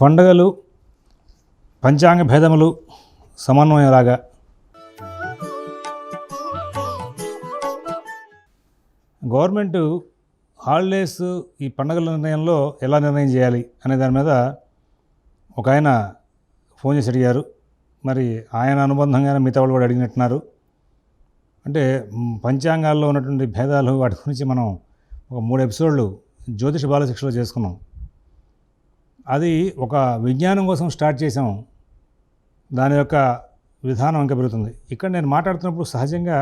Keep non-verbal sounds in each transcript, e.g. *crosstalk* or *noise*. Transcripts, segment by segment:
పండుగలు పంచాంగ భేదములు సమన్వయంలాగా. గవర్నమెంట్ హాలిడేస్ ఈ పండుగల నిర్ణయంలో ఎలా నిర్ణయం చేయాలి అనే దాని మీద ఒక ఆయన ఫోన్ చేసి అడిగారు. మరి ఆయన అనుబంధంగానే మిగతా వాళ్ళు కూడా అడిగినట్టున్నారు. అంటే పంచాంగాల్లో ఉన్నటువంటి భేదాలు వాటి గురించి మనం ఒక మూడు ఎపిసోడ్లు జ్యోతిష బాలశిక్షలో చేసుకున్నాం. అది ఒక విజ్ఞానం కోసం స్టార్ట్ చేసాం దాని యొక్క విధానం ఇంకా పెరుగుతుంది. ఇక్కడ నేను మాట్లాడుతున్నప్పుడు సహజంగా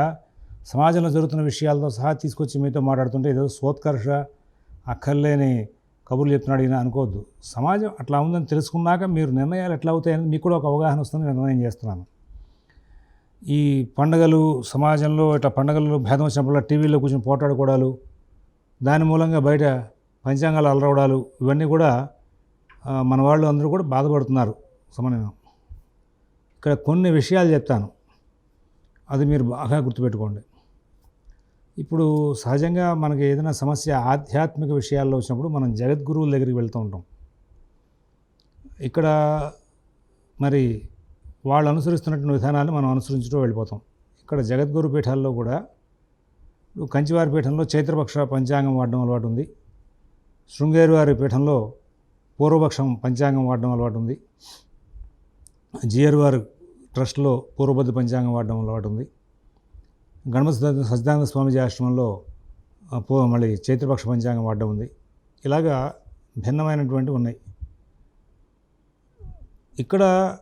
సమాజంలో జరుగుతున్న విషయాలతో సహా తీసుకొచ్చి మీతో మాట్లాడుతుంటే ఏదో సోత్కర్ష అక్కర్లేని కబుర్లు చెప్తున్నాడు ఈయన అనుకోవద్దు. సమాజం అట్లా ఉందని తెలుసుకున్నాక మీరు నిర్ణయాలు ఎట్లా అవుతాయని మీకు కూడా ఒక అవగాహన వస్తుంది నేను నిర్ణయం చేస్తున్నాను. ఈ పండగలు సమాజంలో ఇట్లా పండగలు భేదం వచ్చినప్పుడు టీవీలో కూర్చొని పోటాడుకోవడాలు దాని మూలంగా బయట పంచాంగాలు అలరవడాలు ఇవన్నీ కూడా మన వాళ్ళు అందరూ కూడా బాధపడుతున్నారు సమన్వయం. ఇక్కడ కొన్ని విషయాలు చెప్తాను. అది మీరు బాగా గుర్తుపెట్టుకోండి. ఇప్పుడు సహజంగా మనకి ఏదైనా సమస్య ఆధ్యాత్మిక విషయాల్లో వచ్చినప్పుడు మనం జగద్గురువుల దగ్గరికి వెళ్తూ ఉంటాం. ఇక్కడ మరి వాళ్ళు అనుసరిస్తున్నటువంటి విధానాన్ని మనం అనుసరించుతూ వెళ్ళిపోతాం. ఇక్కడ జగద్గురు పీఠాల్లో కూడా కంచివారి పీఠంలో చైత్రపక్ష పంచాంగం వాడడం అలవాటు ఉంది. శృంగేరి వారి పీఠంలో పూర్వపక్షం పంచాంగం వాడడం అలవాటు ఉంది. జిఆర్ఆర్ ట్రస్ట్లో పూర్వబద్ధ పంచాంగం వాడడం అలవాటు ఉంది. గణపతి సచ్చిదానంద- స్వామిజీ ఆశ్రమంలో పూ మళ్ళీ చైత్రపక్ష పంచాంగం వాడడం ఉంది. ఇలాగా భిన్నమైనటువంటి ఉన్నాయి. ఇక్కడ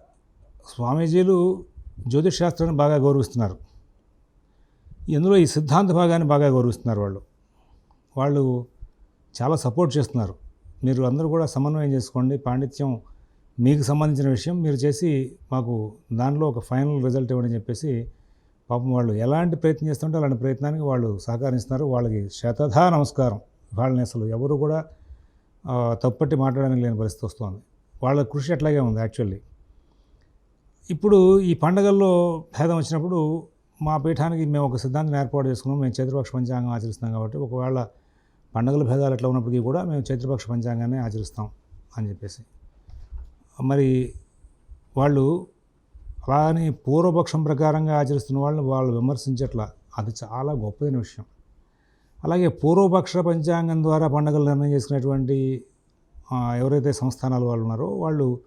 స్వామీజీలు జ్యోతిష్ శాస్త్రాన్ని బాగా గౌరవిస్తున్నారు. ఇందులో ఈ సిద్ధాంత భాగాన్ని బాగా గౌరవిస్తున్నారు వాళ్ళు. వాళ్ళు చాలా సపోర్ట్ చేస్తున్నారు. మీరు అందరూ కూడా సమన్వయం చేసుకోండి. పాండిత్యం మీకు సంబంధించిన విషయం. మీరు చేసి మాకు దానిలో ఒక ఫైనల్ రిజల్ట్ ఇవ్వని చెప్పేసి పాపం వాళ్ళు ఎలాంటి ప్రయత్నం చేస్తుంటే అలాంటి ప్రయత్నానికి వాళ్ళు సహకరిస్తున్నారు. వాళ్ళకి శతధా నమస్కారం. వాళ్ళని అసలు ఎవరు కూడా తప్పట్టి మాట్లాడడానికి లేని పరిస్థితి వస్తుంది. వాళ్ళ కృషి అట్లాగే ఉంది యాక్చువల్లీ. ఇప్పుడు ఈ పండగల్లో భేదం వచ్చినప్పుడు మా పీఠానికి మేము ఒక సిద్ధాంతం ఏర్పాటు చేసుకున్నాం. మేము చతుర్పక్ష పంచాంగం ఆచరిస్తాం కాబట్టి ఒకవేళ పండుగల భేదాలు ఎట్లా ఉన్నప్పటికీ కూడా మేము చైత్రపక్ష పంచాంగాన్ని ఆచరిస్తాం అని చెప్పేసి. మరి వాళ్ళు అలా అని పూర్వపక్షం ప్రకారంగా ఆచరిస్తున్న వాళ్ళని వాళ్ళు విమర్శించట్లా. అది చాలా గొప్పదైన విషయం. అలాగే పూర్వపక్ష పంచాంగం ద్వారా పండుగలు నిర్ణయం చేసుకునేటువంటి ఎవరైతే సంస్థానాలు వాళ్ళు ఉన్నారో వాళ్ళు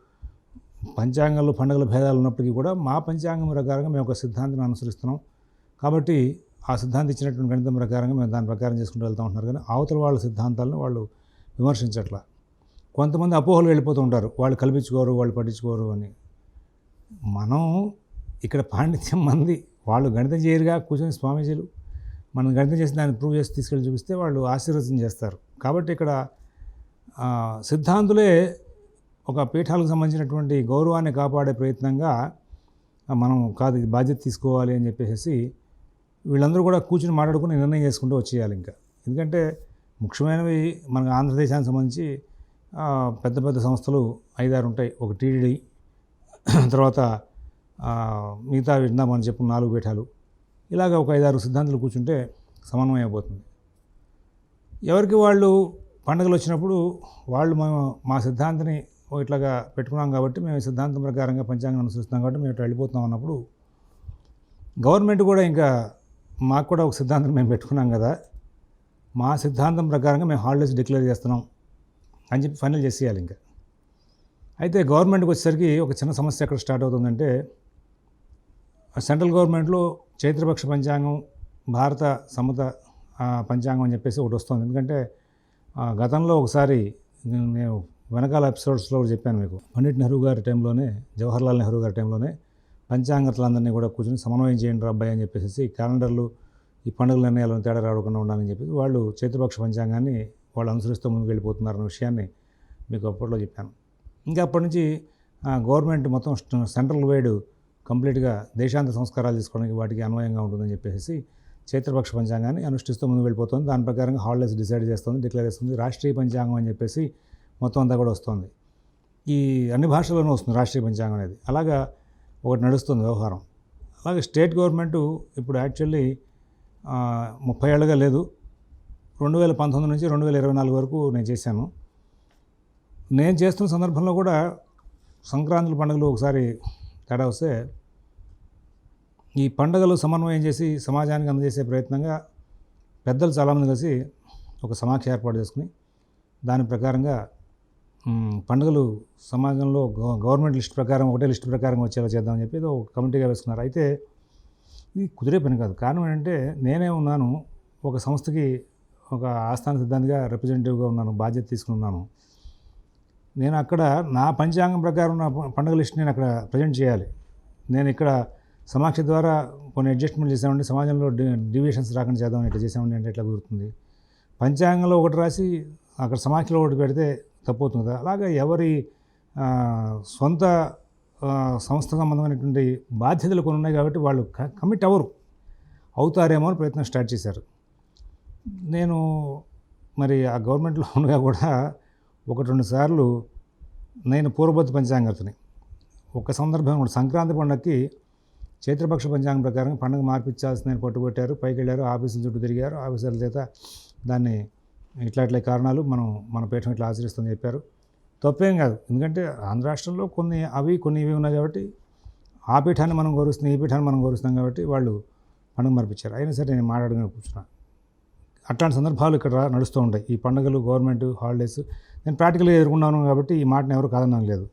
పంచాంగంలో పండుగల భేదాలు ఉన్నప్పటికీ కూడా మా పంచాంగం ప్రకారంగా మేము ఒక సిద్ధాంతాన్ని అనుసరిస్తున్నాం. కాబట్టి ఆ సిద్ధాంతం ఇచ్చినటువంటి గణితం ప్రకారంగా మేము దాని ప్రకారం చేసుకుంటూ వెళ్తూ ఉంటున్నారు. కానీ అవతల వాళ్ళ సిద్ధాంతాలను వాళ్ళు విమర్శించట్లా. కొంతమంది అపోహలు వెళ్ళిపోతూ ఉంటారు. వాళ్ళు కల్పించుకోరు వాళ్ళు పట్టించుకోరు అని. మనం ఇక్కడ పాండిత్యం మంది. వాళ్ళు గణితం చేయరుగా కూర్చొని స్వామీజీలు. మనం గణితం చేసి దాన్ని ప్రూవ్ చేసి తీసుకెళ్ళి చూపిస్తే వాళ్ళు ఆశీర్వచనం చేస్తారు. కాబట్టి ఇక్కడ సిద్ధాంతులే ఒక పీఠాలకు సంబంధించినటువంటి గౌరవాన్ని కాపాడే ప్రయత్నంగా మనం కాదు బాధ్యత తీసుకోవాలి అని చెప్పేసి వీళ్ళందరూ కూడా కూర్చుని మాట్లాడుకుని నిర్ణయం చేసుకుంటూ వచ్చేయాలి ఇంకా. ఎందుకంటే ముఖ్యమైనవి మన ఆంధ్రదేశానికి సంబంధించి పెద్ద పెద్ద సంస్థలు ఐదారు ఉంటాయి. ఒక టీడీడీ తర్వాత మిగతా విన్నా మనం చెప్పిన నాలుగు పీఠాలు. ఇలాగ ఒక ఐదారు సిద్ధాంతాలు కూర్చుంటే సమన్వయం అయిపోతుంది. ఎవరికి వాళ్ళు పండుగలు వచ్చినప్పుడు వాళ్ళు మేము మా సిద్ధాంతిని ఇట్లాగా పెట్టుకున్నాం కాబట్టి మేము సిద్ధాంతం ప్రకారంగా పంచాంగం అనుసరిస్తున్నాం కాబట్టి మేము ఇట్లా వెళ్ళిపోతున్నాం అన్నప్పుడు గవర్నమెంట్ కూడా ఇంకా మాకు కూడా ఒక సిద్ధాంతం మేము పెట్టుకున్నాం కదా. మా సిద్ధాంతం ప్రకారంగా మేము హాలిడేస్ డిక్లేర్ చేస్తున్నాం అని చెప్పి ఫైనల్ చేసేయాలి ఇంకా. అయితే గవర్నమెంట్కి వచ్చేసరికి ఒక చిన్న సమస్య ఎక్కడ స్టార్ట్ అవుతుందంటే సెంట్రల్ గవర్నమెంట్లో చైత్రపక్ష పంచాంగం భారత సమత పంచాంగం అని చెప్పేసి ఒకటి వస్తుంది. ఎందుకంటే గతంలో ఒకసారి నేను వెనకాల ఎపిసోడ్స్లో చెప్పాను మీకు. పండిట్ నెహ్రూ గారి టైంలోనే జవహర్లాల్ నెహ్రూ గారి టైంలోనే పంచాంగతలందరినీ కూడా కూర్చొని సమన్వయం చేయండి రా అబ్బాయి అని చెప్పేసి క్యాలెండర్లు ఈ పండుగల నిర్ణయాలను తేడా రాకుండా ఉండాలని చెప్పి వాళ్ళు చైత్రపక్ష పంచాంగాన్ని వాళ్ళు అనుసరిస్తూ ముందుకు వెళ్ళిపోతున్నారన్న విషయాన్ని మీకు అప్పట్లో చెప్పాను. ఇంకా అప్పటి నుంచి గవర్నమెంట్ మొత్తం సెంట్రల్ వైడ్ కంప్లీట్గా దేశాంత సంస్కారాలు తీసుకోవడానికి వాటికి అన్వయంగా ఉంటుందని చెప్పేసి చైత్రపక్ష పంచాంగాన్ని అనుష్ఠిస్తూ ముందుకు వెళ్ళిపోతుంది దాని ప్రకారంగా హాలిడేస్ డిసైడ్ చేస్తుంది డిక్లేర్ చేస్తుంది రాష్ట్రీయ పంచాంగం అని చెప్పేసి మొత్తం అంతా కూడా వస్తుంది. ఈ అన్ని భాషల్లోనూ వస్తుంది రాష్ట్రీయ పంచాంగం అనేది. అలాగా ఒకటి నడుస్తుంది వ్యవహారం. అలాగే స్టేట్ గవర్నమెంట్ ఇప్పుడు యాక్చువల్లీ ముప్పై ఏళ్ళుగా లేదు. రెండు వేల పంతొమ్మిది నుంచి రెండు వేల ఇరవై నాలుగు వరకు నేను చేశాను. నేను చేస్తున్న సందర్భంలో కూడా సంక్రాంతి పండుగలు ఒకసారి తేడా వస్తే ఈ పండుగలు సమన్వయం చేసి సమాజానికి అందజేసే ప్రయత్నంగా పెద్దలు చాలామంది కలిసి ఒక సమాఖ్య ఏర్పాటు చేసుకుని దాని ప్రకారంగా పండుగలు సమాజంలో గవర్నమెంట్ లిస్ట్ ప్రకారం ఒకటే లిస్ట్ ప్రకారం వచ్చేలా చేద్దామని చెప్పి ఏదో ఒక కమిటీగా వేసుకున్నారు. అయితే ఇది కుదిరే పని కాదు. కారణం ఏంటంటే నేనే ఉన్నాను ఒక సంస్థకి ఒక ఆస్థాన సిద్ధాంతిగా రిప్రజెంటేటివ్గా ఉన్నాను బాధ్యత తీసుకున్నాను నేను అక్కడ నా పంచాంగం ప్రకారం నా పండుగ లిస్ట్ నేను అక్కడ ప్రజెంట్ చేయాలి. నేను ఇక్కడ సమాక్ష ద్వారా కొన్ని అడ్జస్ట్మెంట్ చేసామండి సమాజంలో డి డివియేషన్స్ రాకుండా చేద్దామని ఇట్లా చేసామండి అంటే ఎట్లా కుదురుతుంది? పంచాంగంలో ఒకటి రాసి అక్కడ సమాఖ్యలో ఒకటి పెడితే తప్పవుతుంది కదా. అలాగే ఎవరి సొంత సంస్థ సంబంధమైనటువంటి బాధ్యతలు కొన్ని ఉన్నాయి కాబట్టి వాళ్ళు కమిట్ అవ్వరు. అవుతారేమో అని ప్రయత్నం స్టార్ట్ చేశారు. నేను మరి ఆ గవర్నమెంట్లో *laughs* ఉండగా కూడా ఒకటి రెండు సార్లు నేను పూర్వబద్ధ పంచాంగర్తని ఒక సందర్భం కూడా సంక్రాంతి పండుగకి చైత్రపక్ష పంచాంగం ప్రకారం పండుగ మార్పించాల్సిందని పట్టుబట్టారు. పైకి వెళ్ళారు ఆఫీసుల చుట్టూ తిరిగారు. ఆఫీసర్ల చేత దాన్ని ఇట్లా ఇట్లా కారణాలు మనం మన పీఠం ఇట్లా ఆచరిస్తుందని చెప్పారు. తప్పేం కాదు. ఎందుకంటే ఆంధ్ర రాష్ట్రంలో కొన్ని అవి కొన్ని ఇవి ఉన్నాయి కాబట్టి ఆ పీఠాన్ని మనం గౌరవిస్తున్నాం ఈ పీఠాన్ని మనం గౌరవిస్తాం కాబట్టి వాళ్ళు పండుగ మార్పించారు. అయినా సరే నేను మాట్లాడుకుని కూర్చున్నా. అట్లాంటి సందర్భాలు ఇక్కడ నడుస్తూ ఉంటాయి. ఈ పండుగలు గవర్నమెంట్ హాలిడేస్ నేను ప్రాక్టికల్గా ఎదుర్కొన్నాను కాబట్టి ఈ మాటను ఎవరు కాదన్నాను లేదు.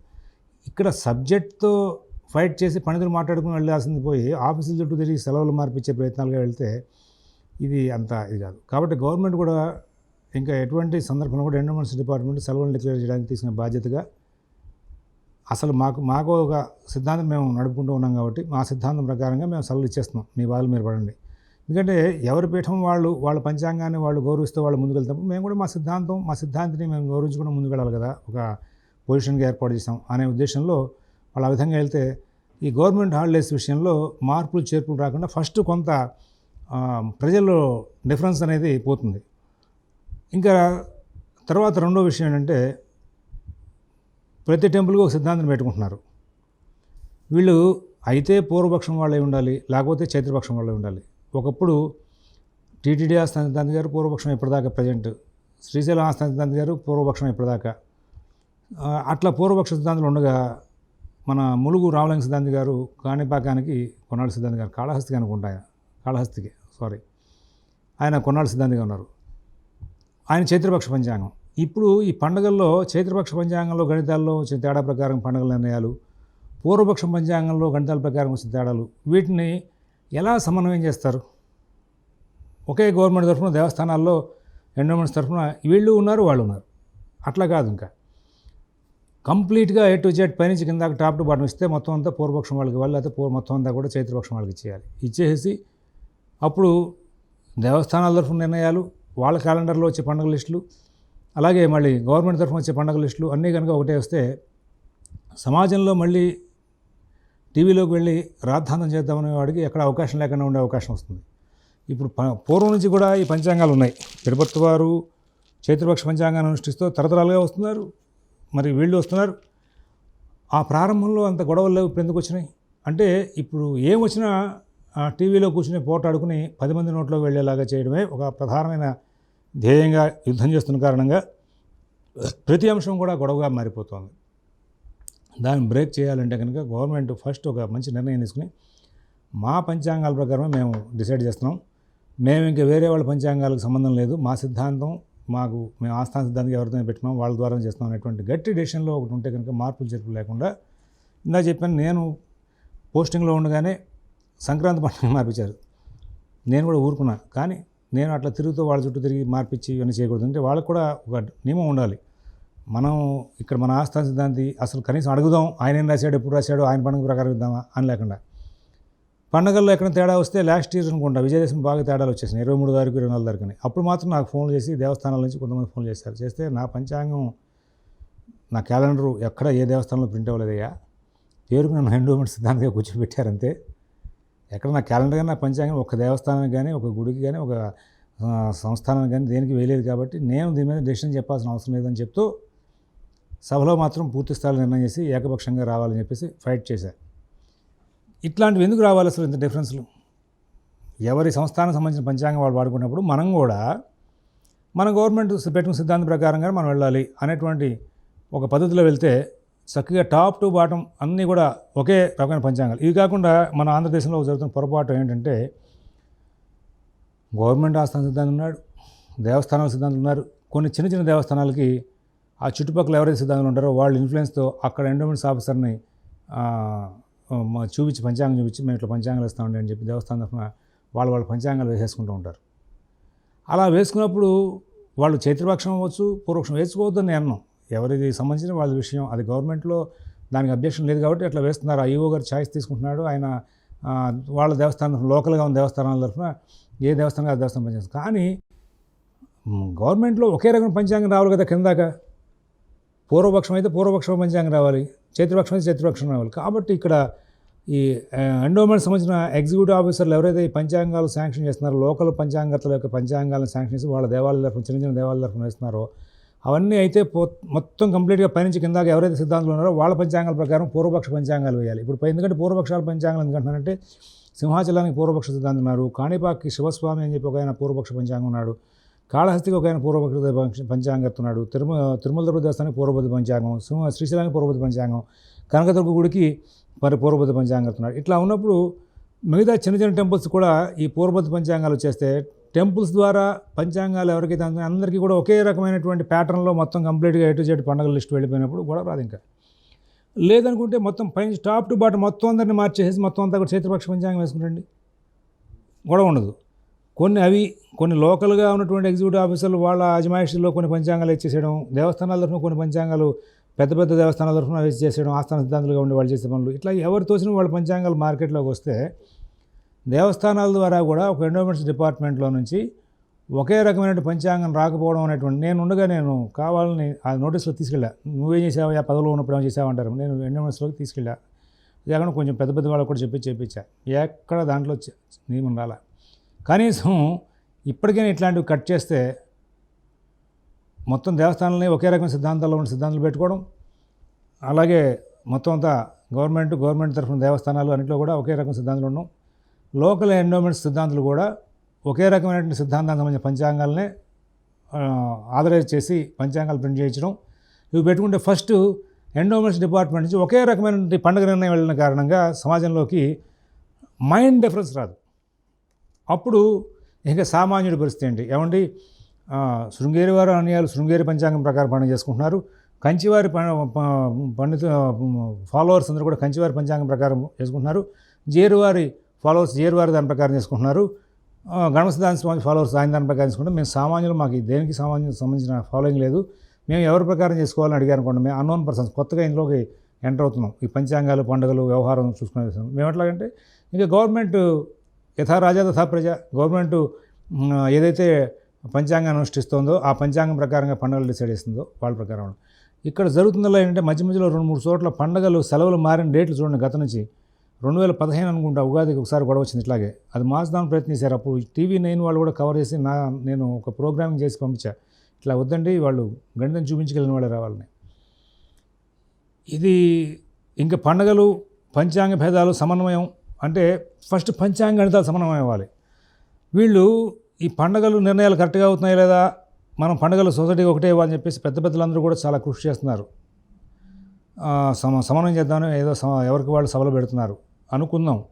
ఇక్కడ సబ్జెక్ట్తో ఫైట్ చేసి పండితులు మాట్లాడుకుని వెళ్ళాల్సింది పోయి ఆఫీసుల చుట్టూ తిరిగి సెలవులు మార్పించే ప్రయత్నాలుగా వెళ్తే ఇది అంత ఇది కాదు. కాబట్టి గవర్నమెంట్ కూడా ఇంకా ఎటువంటి సందర్భంలో కూడా ఎండోమెంట్స్ డిపార్ట్మెంట్ సెలవులు డిక్లేర్ చేయడానికి తీసుకునే బాధ్యతగా అసలు మాకు మాకు ఒక సిద్ధాంతం మేము నడుపుకుంటూ ఉన్నాం కాబట్టి మా సిద్ధాంతం ప్రకారంగా మేము సెలవులు ఇచ్చేస్తున్నాం. మీ బాధలు మీరు పడండి. ఎందుకంటే ఎవరి పీఠం వాళ్ళు వాళ్ళ పంచాంగాన్ని వాళ్ళు గౌరవిస్తూ వాళ్ళు ముందుకు వెళ్తాము మేము కూడా మా సిద్ధాంతం మా సిద్ధాంతిని మేము గౌరవించుకుని ముందుకు వెళ్ళాలి కదా. ఒక పొజిషన్గా ఏర్పాటు చేసాం అనే ఉద్దేశంలో వాళ్ళు ఆ విధంగా వెళ్తే ఈ గవర్నమెంట్ హాలిడేస్ విషయంలో మార్పులు చేర్పులు రాకుండా ఫస్ట్ కొంత ప్రజల్లో డిఫరెన్స్ అనేది పోతుంది. ఇంకా తర్వాత రెండో విషయం ఏంటంటే ప్రతి టెంపుల్కి ఒక సిద్ధాంతం పెట్టుకుంటున్నారు. వీళ్ళు అయితే పూర్వపక్షం వాళ్ళే ఉండాలి లేకపోతే చైత్రపక్షం వాళ్ళే ఉండాలి. ఒకప్పుడు టీటీడీ ఆస్థాన సిద్ధాంతి గారు పూర్వపక్షం ఇప్పటిదాకా ప్రజెంట్ శ్రీశైలం ఆస్థాన సిద్ధాంతి గారు పూర్వపక్షం ఇప్పటిదాకా. అట్లా పూర్వపక్ష సిద్ధాంతులు ఉండగా మన ములుగు రామలింగ సిద్ధాంతి గారు కాణిపాకానికి కొన్నాళ్ళ సిద్ధాంతి గారు కాళహస్తికి అనుకుంటా కాళహస్తికి. సారీ. ఆయన కొన్నాళ్ళ సిద్ధాంతిగా ఉన్నారు. ఆయన చైత్రపక్ష పంచాంగం. ఇప్పుడు ఈ పండుగల్లో చైత్రపక్ష పంచాంగంలో గణితాల్లో వచ్చిన తేడా ప్రకారం పండుగల నిర్ణయాలు పూర్వపక్ష పంచాంగంలో గణితాల ప్రకారం వచ్చిన తేడాలు వీటిని ఎలా సమన్వయం చేస్తారు? ఒకే గవర్నమెంట్ తరఫున దేవస్థానాల్లో ఎండోమెంట్స్ తరఫున వీళ్ళు ఉన్నారు వాళ్ళు ఉన్నారు. అట్లా కాదు ఇంకా. కంప్లీట్గా ఏ టు జెడ్ పైనుంచి కింద టాప్ టు బాటం ఇస్తే మొత్తం అంతా పూర్వపక్షం వాళ్ళకి వాళ్ళు అయితే మొత్తం అంతా కూడా చైత్రపక్షం వాళ్ళకి ఇచ్చేయాలి. ఇచ్చేసి అప్పుడు దేవస్థానాల తరఫున నిర్ణయాలు వాళ్ళ క్యాలెండర్లో వచ్చే పండుగ లిస్టులు అలాగే మళ్ళీ గవర్నమెంట్ తరఫున వచ్చే పండుగ లిస్టులు అన్నీ కనుక ఒకటే వస్తే సమాజంలో మళ్ళీ టీవీలోకి వెళ్ళి రాద్ధాంతం చేద్దామనే వాడికి ఎక్కడ అవకాశం లేకుండా ఉండే అవకాశం వస్తుంది. ఇప్పుడు ప- పూర్వం నుంచి కూడా ఈ పంచాంగాలు ఉన్నాయి. తిరుపతి వారు చైత్రపక్ష పంచాంగాన్ని అనుష్ఠిస్తూ తరతరాలుగా వస్తున్నారు. మరి వీళ్ళు వస్తున్నారు. ఆ ప్రారంభంలో అంత గొడవలు లేవు ఇప్పుడు ఎందుకు వచ్చినాయి? అంటే ఇప్పుడు ఏం వచ్చినా టీవీలో కూర్చుని పోటాడుకుని పది మంది నోట్లో వెళ్ళేలాగా చేయడమే ఒక ప్రధానమైన ధ్యేయంగా యుద్ధం చేస్తున్న కారణంగా ప్రతి అంశం కూడా గొడవగా మారిపోతుంది. దాన్ని బ్రేక్ చేయాలంటే కనుక గవర్నమెంట్ ఫస్ట్ ఒక మంచి నిర్ణయం తీసుకుని మా పంచాంగాల ప్రకారమే మేము డిసైడ్ చేస్తున్నాం. మేము ఇంకా వేరే వాళ్ళ పంచాంగాలకు సంబంధం లేదు. మా సిద్ధాంతం మాకు మేము ఆస్థాన సిద్ధాంతం ఎవరితో పెట్టుకున్నాం వాళ్ళ ద్వారా చేస్తున్నాం అనేటువంటి గట్టి డెసిషన్లో ఒకటి ఉంటే కనుక మార్పులు చేర్పులు లేకుండా ఇందా చెప్పాను నేను పోస్టింగ్లో ఉండగానే సంక్రాంతి పండుగ మార్పించారు నేను కూడా ఊరుకున్నా. కానీ నేను అట్లా తిరుగుతూ వాళ్ళ చుట్టూ తిరిగి మార్పించి ఇవన్నీ చేయకూడదు. అంటే వాళ్ళకు కూడా ఒక నియమం ఉండాలి. మనం ఇక్కడ మన ఆస్థాన సిద్ధాంతి అసలు కనీసం అడుగుదాం. ఆయన ఏం రాశాడు? ఎప్పుడు రాశాడు? ఆయన పండుగ ప్రకారం ఇద్దామా? అని లేకుండా. పండగల్లో ఎక్కడ తేడా వస్తే లాస్ట్ ఇయర్ అనుకుంటా విజయదశమి బాగా తేడాలు వచ్చేసినాయి. ఇరవై మూడు తారీఖు ఇరవై నాలుగు తారీఖుని అప్పుడు మాత్రం నాకు ఫోన్ చేసి దేవస్థానాల నుంచి కొంతమంది ఫోన్ చేశారు. చేస్తే నా పంచాంగం నా క్యాలెండరు ఎక్కడ ఏ దేవస్థానంలో ప్రింట్ అవ్వలేదయ్యా? పేరుకు నన్ను ఎండోమెంట్ సిద్ధాంతంగా కూర్చోబెట్టారంతే? ఎక్కడ నా క్యాలెండర్ కానీ నా పంచాంగం ఒక దేవస్థానం కానీ ఒక గుడికి కానీ ఒక సంస్థానం సంస్థానానికి కానీ దేనికి వేయలేదు కాబట్టి నేను దీని మీద డెసిషన్ చెప్పాల్సిన అవసరం లేదని చెప్తూ సభలో మాత్రం పూర్తి స్థాయిలో నిర్ణయం చేసి ఏకపక్షంగా రావాలని చెప్పేసి ఫైట్ చేశాను ఇట్లాంటివి ఎందుకు రావాలి అసలు ఇంత డిఫరెన్స్లు? ఎవరి సంస్థానికి సంబంధించిన పంచాంగం వాళ్ళు వాడుకున్నప్పుడు మనం కూడా మన గవర్నమెంట్ పెట్టుకున్న సిద్ధాంతం ప్రకారంగా మనం వెళ్ళాలి అనేటువంటి ఒక పద్ధతిలో వెళ్తే చక్కగా టాప్ టు బాటం అన్నీ కూడా ఒకే రకమైన పంచాంగాలు. ఇవి కాకుండా మన ఆంధ్రదేశంలో జరుగుతున్న పొరపాటు ఏంటంటే గవర్నమెంట్ ఆస్థాన సిద్ధాంతం ఉన్నాడు దేవస్థానాల సిద్ధాంతం ఉన్నారు. కొన్ని చిన్న చిన్న దేవస్థానాలకి ఆ చుట్టుపక్కల ఎవరైతే సిద్ధాంతాలు ఉంటారో వాళ్ళ ఇన్ఫ్లుయెన్స్తో అక్కడ ఎండోమెంట్స్ ఆఫీసర్ని చూపించి పంచాంగం చూపించి మేము ఇట్లా పంచాంగాలు ఇస్తామండి అని చెప్పి దేవస్థానం తరఫున వాళ్ళు వాళ్ళ పంచాంగాలు వేసేసుకుంటూ ఉంటారు. అలా వేసుకున్నప్పుడు వాళ్ళు చైత్రపక్షం అవ్వచ్చు పూర్వపక్షం వేసుకోవద్దని నేను అన్నాం. ఎవరికి సంబంధించిన వాళ్ళ విషయం అది గవర్నమెంట్లో దానికి అబ్జెక్షన్ లేదు కాబట్టి అట్లా వేస్తున్నారు. ఐఓ గారు ఛాయిస్ తీసుకుంటున్నాడు. ఆయన వాళ్ళ దేవస్థానం లోకల్గా ఉన్న దేవస్థానాల తరఫున ఏ దేవస్థానం ఆ దేవస్థానం పనిచేస్తుంది. కానీ గవర్నమెంట్లో ఒకే రకం పంచాంగం రావాలి కదా కిందాక. పూర్వపక్షం అయితే పూర్వపక్షం పంచాంగం రావాలి. చైత్రపక్షం అయితే చైత్రపక్షం రావాలి. కాబట్టి ఇక్కడ ఈ ఎండోమెంట్ సంబంధించిన ఎగ్జిక్యూటివ్ ఆఫీసర్లు ఎవరైతే ఈ పంచాంగాలు శాంక్షన్ చేస్తున్నారో లోకల్ పంచాంగతల యొక్క పంచాంగాలను శాంక్షన్ చేసి వాళ్ళ దేవాలయాల తరఫున చిన్న చిన్న దేవాలయాల తరఫున వేస్తున్నారో అవన్నీ అయితే పో మొత్తం కంప్లీట్గా పైనుంచి కిందాక ఎవరైతే సిద్ధాంతాలు ఉన్నారో వాళ్ళ పంచాంగాల ప్రకారం పూర్వపక్ష పంచాంగాలు వేయాలి. ఇప్పుడు ఎందుకంటే పూర్వపక్షాల పంచాంగాలు ఎందుకంటున్నారంటే సింహాచలానికి పూర్వపక్ష సిద్ధాంతం ఉన్నారు కాణిపాకి శివస్వామి అని చెప్పి ఒక ఆయన పూర్వపక్ష పంచాంగం ఉన్నాడు కాళహస్తికి ఒక ఆయన పూర్వపక్ష పంచ- పంచాంగం ఎత్తున్నాడు తిరుమల తిరుమల తిరుపతి దేశానికి పూర్వపతి పంచాంగం సింహ శ్రీశైలానికి పూర్వపతి పంచాంగం కనకదుర్గ గుడికి మరి పూర్వపతి పంచాంగం ఎత్తున్నాడు ఇట్లా ఉన్నప్పుడు మిగతా చిన్న చిన్న టెంపుల్స్ కూడా ఈ పూర్వపతి పంచాంగాలు వచ్చేస్తే టెంపుల్స్ ద్వారా పంచాంగాలు ఎవరికైతే అందుతాయో అందరికీ కూడా ఒకే రకమైనటువంటి ప్యాటర్న్లో మొత్తం కంప్లీట్గా ఎటు జెడ్ పండుగల లిస్ట్ వెళ్ళిపోయినప్పుడు కూడా రాదు ఇంకా. లేదనుకుంటే మొత్తం పైన టాప్ టు బాటం మొత్తం అందరిని మార్చేసి మొత్తం అంతా కూడా చైత్రపక్ష పంచాంగం వేసుకుంటండి గొడవ ఉండదు. కొన్ని అవి కొన్ని లోకల్గా ఉన్నటువంటి ఎగ్జిక్యూటివ్ ఆఫీసర్లు వాళ్ళ అజమాయిషీలో కొన్ని పంచాంగాలు ఇచ్చేసేయడం దేవస్థానాల తరఫున కొన్ని పంచాంగాలు పెద్ద పెద్ద దేవస్థానాల తరఫున వేసి చేసేయడం ఆస్థాన సిద్ధాంతాలుగా ఉండి వాళ్ళు చేసే పనులు. ఇట్లా ఎవరు తోచిన వాళ్ళ పంచాంగాలు మార్కెట్లోకి వస్తే దేవస్థానాల ద్వారా కూడా ఒక ఎండోమెంట్స్ డిపార్ట్మెంట్లో నుంచి ఒకే రకమైన పంచాంగం రాకపోవడం అనేటువంటి నేను ఉండగా నేను కావాలని ఆ నోటీస్లో తీసుకెళ్ళా. నువ్వేం చేసావు? ఆ పదవిలో ఉన్నప్పుడు ఏమో చేసావంటారు నేను ఎండోమెంట్స్లోకి తీసుకెళ్ళా. లేకుండా కొంచెం పెద్ద పెద్ద వాళ్ళకు కూడా చెప్పి చేయించా ఎక్కడ దాంట్లో నియమం రాలా. కనీసం ఇప్పటికైనా ఇట్లాంటివి కట్ చేస్తే మొత్తం దేవస్థానాలని ఒకే రకమైన సిద్ధాంతాల్లో ఉన్న సిద్ధాంతాలు పెట్టుకోవడం అలాగే మొత్తం అంతా గవర్నమెంట్ గవర్నమెంట్ తరఫున దేవస్థానాలు అన్నింటిలో కూడా ఒకే రకం సిద్ధాంతాలు ఉండడం లోకల్ ఎండోమెంట్స్ సిద్ధాంతాలు కూడా ఒకే రకమైనటువంటి సిద్ధాంతానికి సంబంధించిన పంచాంగాలనే ఆథరైజ్ చేసి పంచాంగాలు ప్రింట్ చేయించడం. ఇవి పెట్టుకుంటే ఫస్ట్ ఎండోమెంట్స్ డిపార్ట్మెంట్ నుంచి ఒకే రకమైనటువంటి పండుగ నిర్ణయం వెళ్ళిన కారణంగా సమాజంలోకి మైండ్ డిఫరెన్స్ రాదు. అప్పుడు ఇంకా సామాన్యుడి పరిస్థితి ఏంటి? ఏమండి? శృంగేరి వారు అన్యాయాలు శృంగేరి పంచాంగం ప్రకారం పండుగ చేసుకుంటున్నారు. కంచివారి ప- పండిత ఫాలోవర్స్ అందరూ కూడా కంచివారి పంచాంగం ప్రకారం చేసుకుంటున్నారు. జేరువారి ఫాలోవర్స్ జేరువారి దాని ప్రకారం చేసుకుంటున్నారు ఆ, గణపతిదాని స్వామి ఫాలోవర్స్ ఆయన దాని ప్రకారం చేసుకుంటాం మేము సామాన్యులు మాకు దేనికి సామాన్యులకు సంబంధించిన ఫాలోయింగ్ లేదు. మేము ఎవరి ప్రకారం చేసుకోవాలని అడిగారు అనుకోండి మేము అన్నోన్ పర్సన్స్ కొత్తగా ఇందులోకి ఎంటర్ అవుతున్నాం. ఈ పంచాంగాలు పండుగలు వ్యవహారం చూసుకునే విషయం. మేము ఎట్లాగంటే ఇంకా గవర్నమెంట్ యథా రాజా తథా ప్రజ గవర్నమెంట్ ఏదైతే పంచాంగాన్ని అనుష్ఠిస్తుందో ఆ పంచాంగం ప్రకారంగా పండుగలు డిసైడ్ చేస్తుందో వాళ్ళ ప్రకారం. ఇక్కడ జరుగుతుందో ఏంటంటే మధ్య మధ్యలో రెండు మూడు చోట్ల పండుగలు సెలవులు మారిన డేట్లు చూడండి గత నుంచి. రెండు వేల పదిహేను అనుకుంటా ఉగాదికి ఒకసారి గొడవ వచ్చింది ఇట్లాగే. అది మార్చుదామని ప్రయత్నించారు. అప్పుడు టీవీ నైన్ వాళ్ళు కూడా కవర్ చేసి నా నేను ఒక ప్రోగ్రామింగ్ చేసి పంపించా. ఇట్లా వద్దండి వాళ్ళు గణితం చూపించగలిగిన వాళ్ళు రావాలని ఇది ఇంకా పండగలు పంచాంగ భేదాలు సమన్వయం అంటే ఫస్ట్ పంచాంగ గణితాలు సమన్వయం అవ్వాలి. వీళ్ళు ఈ పండగలు నిర్ణయాలు కరెక్ట్గా అవుతున్నాయి లేదా మనం పండగలు సొసైటీ ఒకటే అని చెప్పేసి పెద్ద పెద్దలందరూ కూడా చాలా కృషి చేస్తున్నారు. సమ సమన్వయం చేద్దామని ఏదో సమ ఎవరికి వాళ్ళు సభలు పెడుతున్నారు. అనుకుందాం.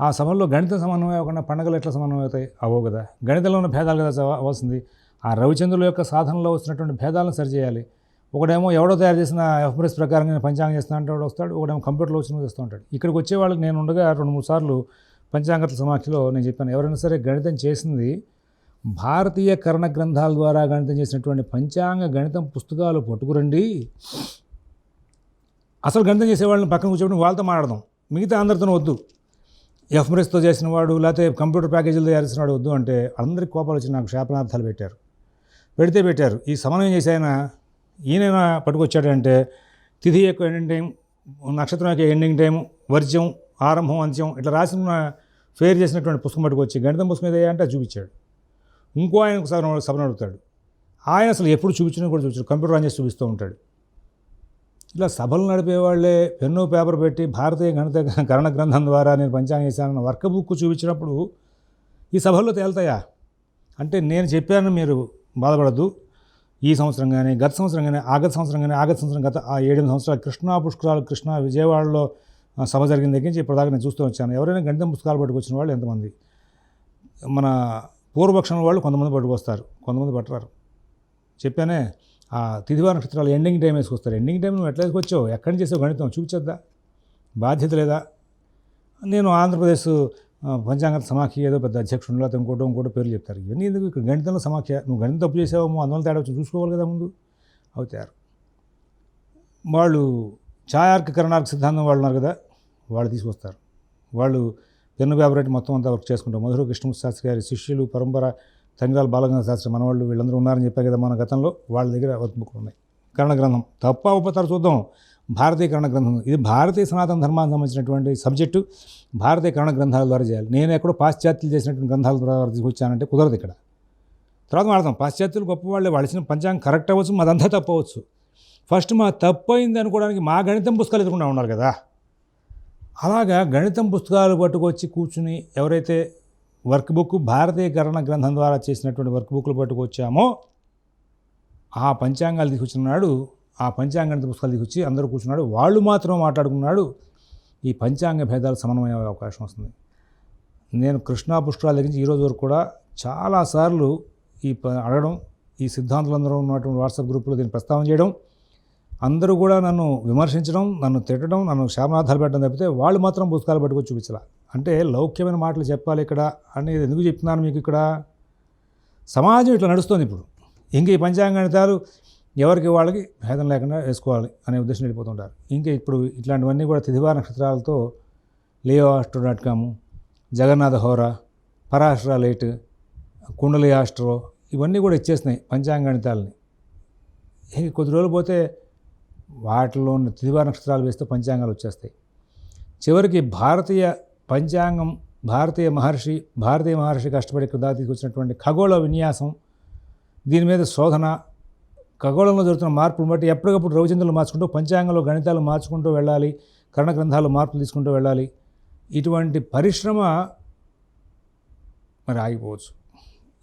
ఆ సభల్లో గణితం సమన్వయం అవ్వకుండా పండగలు ఎట్లా సమన్వయం అవుతాయి? అవో కదా. గణితంలో ఉన్న భేదాలు కదా అవ్వాల్సింది. ఆ రవిచంద్రుల యొక్క సాధనలో వచ్చినటువంటి భేదాలను సరిచేయాలి ఒకడేమో ఎవడో తయారు చేసిన ఎఫ్ఎస్ ప్రకారం నేను పంచాంగం చేస్తున్నా అంటే వాడు వస్తాడు. ఒకడేమో కంప్యూటర్లో వచ్చిన చేస్తూ ఉంటాడు. ఇక్కడికి వచ్చే వాళ్ళకి నేను ఉండగా రెండు మూడు సార్లు పంచాంగత సమాఖ్యలో నేను చెప్పాను. ఎవరైనా సరే గణితం చేసింది భారతీయ కరణ గ్రంథాల ద్వారా గణితం చేసినటువంటి పంచాంగ గణితం పుస్తకాలు పట్టుకురండి. అసలు గణితం చేసేవాళ్ళని పక్కన కూర్చోబెట్టి వాళ్ళతో మాట్లాడదాం. మిగతా అందరితో వద్దు. ఎఫ్ఎంఎస్తో చేసిన వాడు లేకపోతే కంప్యూటర్ ప్యాకేజీలు తయారు చేసిన వాడు వద్దు అంటే అందరికి కోపాలు వచ్చి నాకు శాపనార్థాలు పెట్టారు. పెడితే పెట్టారు. ఈ సమన్వయం చేసి ఆయన ఈయన పట్టుకొచ్చాడంటే తిథి యొక్క ఎండింగ్ టైం నక్షత్రం యొక్క ఎండింగ్ టైం వర్జ్యం ఆరంభం అంత్యం ఇట్లా రాసిన ఫేర్ చేసినటువంటి పుస్తకం పట్టుకొచ్చి గణితం పుస్తకం ఏదయ్యా అంటే చూపించాడు. ఇంకో ఆయన సభను అడుగుతాడు ఆయన అసలు ఎప్పుడు చూపించినా కూడా చూపించాడు. కంప్యూటర్ ఆన్ చేసి చూపిస్తూ ఉంటాడు. ఇలా సభలు నడిపేవాళ్ళే పెన్ను పేపర్ పెట్టి భారతీయ గణిత కరణ గ్రంథం ద్వారా నేను పంచాంగం చేశానన్న వర్క్ బుక్ చూపించినప్పుడు ఈ సభల్లో తేలుతాయా? అంటే నేను చెప్పాను మీరు బాధపడద్దు. ఈ సంవత్సరం కానీ గత సంవత్సరం కానీ ఆగత సంవత్సరం కానీ ఆగత సంవత్సరం గత ఆ ఏడెనిమిది సంవత్సరాలు కృష్ణా పుష్కరాలు కృష్ణా విజయవాడలో సభ జరిగిన దగ్గర నుంచి ఇప్పటిదాకా నేను చూస్తూ వచ్చాను. ఎవరైనా గణితం పుస్తకాలు పట్టుకొచ్చిన వాళ్ళు ఎంతమంది? మన పూర్వపక్షం వాళ్ళు కొంతమంది పట్టుకొస్తారు కొంతమంది పట్టరారు. చెప్పానే ఆ తిదివార నక్షత్రాలు ఎండింగ్ టైం వేసుకొస్తారు ఎండింగ్ టైం నువ్వు ఎట్లా వేసుకొచ్చావు ఎక్కడి నుంచి చేసావు గణితం? చూపించద్దా? బాధ్యత లేదా? నేను ఆంధ్రప్రదేశ్ పంచాంగ సమాఖ్య ఏదో పెద్ద అధ్యక్షుడు లేకపోతే ఇంకోటో ఇంకోటో పేర్లు చెప్తారు. ఇవన్నీ ఎందుకు ఇక్కడ గణితంలో సమాఖ్య? నువ్వు గణితం తప్పు చేసావేమో అందువల్ల తేడా వచ్చి చూసుకోవాలి కదా ముందు. అవుతారు. వాళ్ళు ఛాయార్క కరణార్క సిద్ధాంతం వాళ్ళు ఉన్నారు కదా వాళ్ళు తీసుకొస్తారు. వాళ్ళు పెన్ను వ్యాపారెడ్డి మొత్తం అంతా వర్క్ చేసుకుంటారు. మధుర కృష్ణ శాస్త్రి గారి శిష్యులు పరంపర తంగిరాల బాలగంగ శాస్త్రి మనవాళ్ళు వీళ్ళందరూ ఉన్నారని చెప్పారు కదా మన గతంలో వాళ్ళ దగ్గర వర్క్ ఉన్నాయి కరణ గ్రంథం. తప్ప ఉపతారు చూద్దాం. భారతీయ కరణ గ్రంథం. ఇది భారతీయ సనాతన ధర్మానికి సంబంధించినటువంటి సబ్జెక్టు. భారతీయ కరణ గ్రంథాల ద్వారా చేయాలి. నేను ఎక్కడో పాశ్చాత్యులు చేసినటువంటి గ్రంథాల ద్వారా తీసుకొచ్చానంటే కుదరదు ఇక్కడ. తర్వాత మాడతాం పాశ్చాత్యులు గొప్ప వాళ్ళే వాళ్ళు ఇచ్చిన పంచాంగం కరెక్ట్ అవ్వచ్చు మాదంతా తప్పు అవ్వచ్చు. ఫస్ట్ మా తప్పు అయింది అనుకోవడానికి మా గణితం పుస్తకాలు ఎదుర్కొంటూ ఉండాలి కదా. అలాగా గణితం పుస్తకాలు పట్టుకొచ్చి కూర్చుని ఎవరైతే వర్క్ బుక్ భారతీయ గ్రంథం ద్వారా చేసినటువంటి వర్క్ బుక్లు పట్టుకొచ్చామో ఆ పంచాంగాలు తీసుకొచ్చినాడు ఆ పంచాంగ పుస్తకాలు తీసుకొచ్చి అందరూ కూర్చున్నాడు. వాళ్ళు మాత్రం మాట్లాడుకున్నాడు. ఈ పంచాంగ భేదాలు సమన్వయం అయ్యే అవకాశం వస్తుంది. నేను కృష్ణా పుష్కరాల దగ్గర నుంచి ఈరోజు వరకు కూడా చాలాసార్లు ఈ అడగడం ఈ సిద్ధాంతులందరూ ఉన్నటువంటి వాట్సాప్ గ్రూపులో దీన్ని ప్రస్తావన చేయడం అందరూ కూడా నన్ను విమర్శించడం నన్ను తిట్టడం నన్ను శామనాథాలు పెట్టడం తప్పితే వాళ్ళు మాత్రం పుస్తకాలు పట్టుకొచ్చి చూపించాల. అంటే లౌక్యమైన మాటలు చెప్పాలి ఇక్కడ అనేది ఎందుకు చెప్తున్నాను మీకు ఇక్కడ? సమాజం ఇట్లా నడుస్తుంది ఇప్పుడు. ఇంక ఈ పంచాంగానితాలు ఎవరికి వాళ్ళకి భేదం లేకుండా వేసుకోవాలి అనే ఉద్దేశం వెళ్ళిపోతుంటారు. ఇంకా ఇప్పుడు ఇట్లాంటివన్నీ కూడా తిదివార నక్షత్రాలతో Leo astro dot com Jagannatha Hora పరాష్ట్ర light kundali astro ఇవన్నీ కూడా ఇచ్చేస్తున్నాయి పంచాంగణితాలని ఇంక కొద్ది రోజులు పోతే వాటిలో ఉన్న తిదివార నక్షత్రాలు వేస్తే పంచాంగాలు వచ్చేస్తాయి. చివరికి భారతీయ పంచాంగం భారతీయ మహర్షి భారతీయ మహర్షి కష్టపడి కృదాతికి వచ్చినటువంటి ఖగోళ విన్యాసం దీని మీద శోధన ఖగోళంలో జరుగుతున్న మార్పులు బట్టి ఎప్పటికప్పుడు రవిచంద్రులు మార్చుకుంటూ పంచాంగంలో గణితాలు మార్చుకుంటూ వెళ్ళాలి కరణ గ్రంథాలు మార్పులు తీసుకుంటూ వెళ్ళాలి. ఇటువంటి పరిశ్రమ మరి ఆగిపోవచ్చు.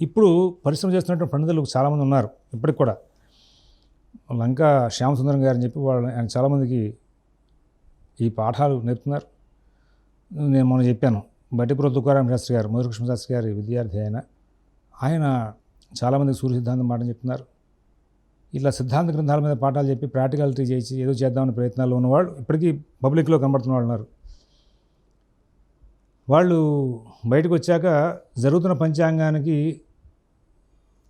ఇప్పుడు పరిశ్రమ చేస్తున్నటువంటి పండితులు చాలామంది ఉన్నారు ఇప్పటికి కూడా. లంక శ్యామసుందరం గారు అని చెప్పి వాళ్ళు ఆయన చాలామందికి ఈ పాఠాలు నేర్పుతున్నారు. నేను మొన్న చెప్పాను బట్టిపుర తుకారాం శాస్త్రి గారు మధురకృష్ణ శాస్త్రి గారి విద్యార్థి ఆయన. ఆయన చాలామంది సూర్య సిద్ధాంతం పాఠం చెప్తున్నారు. ఇట్లా సిద్ధాంత గ్రంథాల మీద పాఠాలు చెప్పి ప్రాక్టికాలిటీ చేసి ఏదో చేద్దామనే ప్రయత్నాలు ఉన్నవాళ్ళు ఇప్పటికీ పబ్లిక్లో కనబడుతున్న వాళ్ళు ఉన్నారు. వాళ్ళు బయటకు వచ్చాక జరుగుతున్న పంచాంగానికి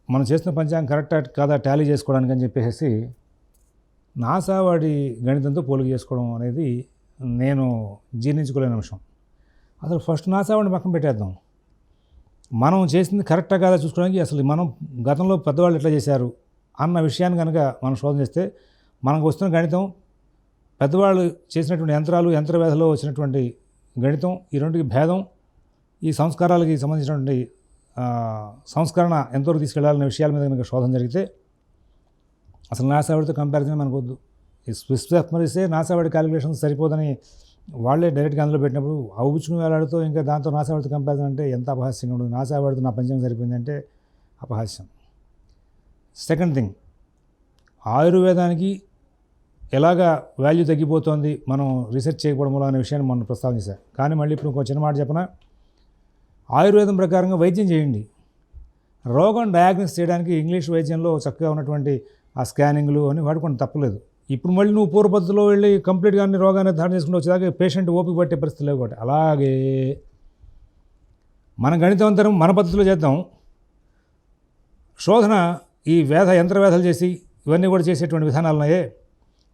మనం చేస్తున్న పంచాంగం కరెక్టా కాదా టాలీ చేసుకోవడానికి అని చెప్పేసి నాసా వాడి గణితంతో పోలిక చేసుకోవడం అనేది నేను జీర్ణించుకోలేని అంశం. అసలు ఫస్ట్ నాసా వాడిని పక్కన పెట్టేద్దాం. మనం చేసింది కరెక్టా కాదా చూసుకోవడానికి అసలు మనం గతంలో పెద్దవాళ్ళు ఎట్లా చేశారు అన్న విషయాన్ని కనుక మనం శోధన చేస్తే మనకు వస్తున్న గణితం పెద్దవాళ్ళు చేసినటువంటి యంత్రాలు యంత్ర వ్యాధిలో వచ్చినటువంటి గణితం ఈ రెండుకి భేదం ఈ సంస్కారాలకి సంబంధించినటువంటి సంస్కరణ ఎంతవరకు తీసుకెళ్ళాలనే విషయాల మీద కనుక శోధన జరిగితే అసలు నాసావాడితో కంపారిజన్ మనకు వద్దు ఈ స్విస్ మరిస్తే నాసావాడి క్యాలిక్యులేషన్స్ సరిపోదని వాళ్ళే డైరెక్ట్గా అందులో పెట్టినప్పుడు అవుపుచ్చుకుని వేలాడుతూ ఇంకా దాంతో నాసావాడితో కంపారిజన్ అంటే ఎంత అపహాస్యంగా ఉంటుంది? నాసావాడితో నా పంచం సరిపోయిందంటే అపహాస్యం. సెకండ్ థింగ్ ఆయుర్వేదానికి ఎలాగా వాల్యూ తగ్గిపోతుంది మనం రీసెర్చ్ చేయకపోవడం వల్ల అనే విషయాన్ని మనం ప్రస్తావన చేశాను కానీ మళ్ళీ ఇప్పుడు ఇంకో చిన్న మాట చెప్పనా? ఆయుర్వేదం ప్రకారంగా వైద్యం చేయండి. రోగం డయాగ్నోస్ చేయడానికి ఇంగ్లీష్ వైద్యంలో చక్కగా ఉన్నటువంటి ఆ స్కానింగ్లు అని వాడుకోండి తప్పలేదు. ఇప్పుడు మళ్ళీ నువ్వు పూర్వ పద్ధతిలో వెళ్ళి కంప్లీట్గా అన్ని రోగాన్ని నిర్ధారణ చేసుకుని వచ్చేదాకా పేషెంట్ ఓపిక పట్టే పరిస్థితి లేవు కాబట్టి. అలాగే మన గణితవంతరం మన పద్ధతిలో చేద్దాం. శోధన ఈ వేధ యంత్రవేధలు చేసి ఇవన్నీ కూడా చేసేటువంటి విధానాలు ఉన్నాయే.